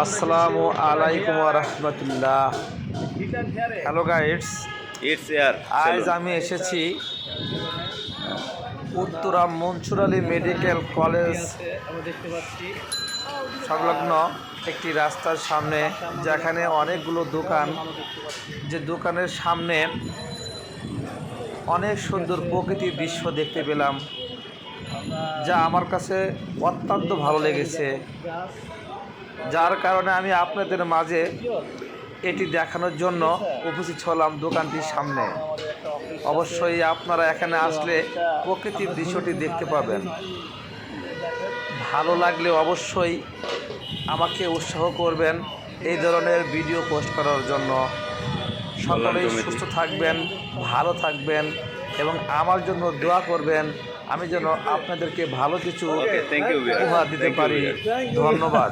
আসসালামু আলাইকুম রহমতুল্লাহ। হ্যালো গাইডস ইটস এয়ার আজ আমি এসেছি উত্তরা মনসুর আলী মেডিকেল কলেজ সংলগ্ন একটি রাস্তার সামনে যেখানে অনেকগুলো দোকান। যে দোকানের সামনে অনেক সুন্দর প্রকৃতির দৃশ্য দেখতে পেলাম যা আমার কাছে অত্যন্ত ভালো লেগেছে। যার কারণে আমি আপনাদের মাঝে এটি দেখানোর জন্য উপস্থিত হলাম দোকানটির সামনে। অবশ্যই আপনারা এখানে আসলে প্রকৃতির দৃশ্যটি দেখতে পাবেন। ভালো লাগলে অবশ্যই আমাকে উৎসাহ করবেন এই ধরনের ভিডিও পোস্ট করার জন্য। সকলেই সুস্থ থাকবেন, ভালো থাকবেন এবং আমার জন্য দোয়া করবেন আমি যেন আপনাদেরকে ভালো কিছু. উপহার দিতে পারি. ধন্যবাদ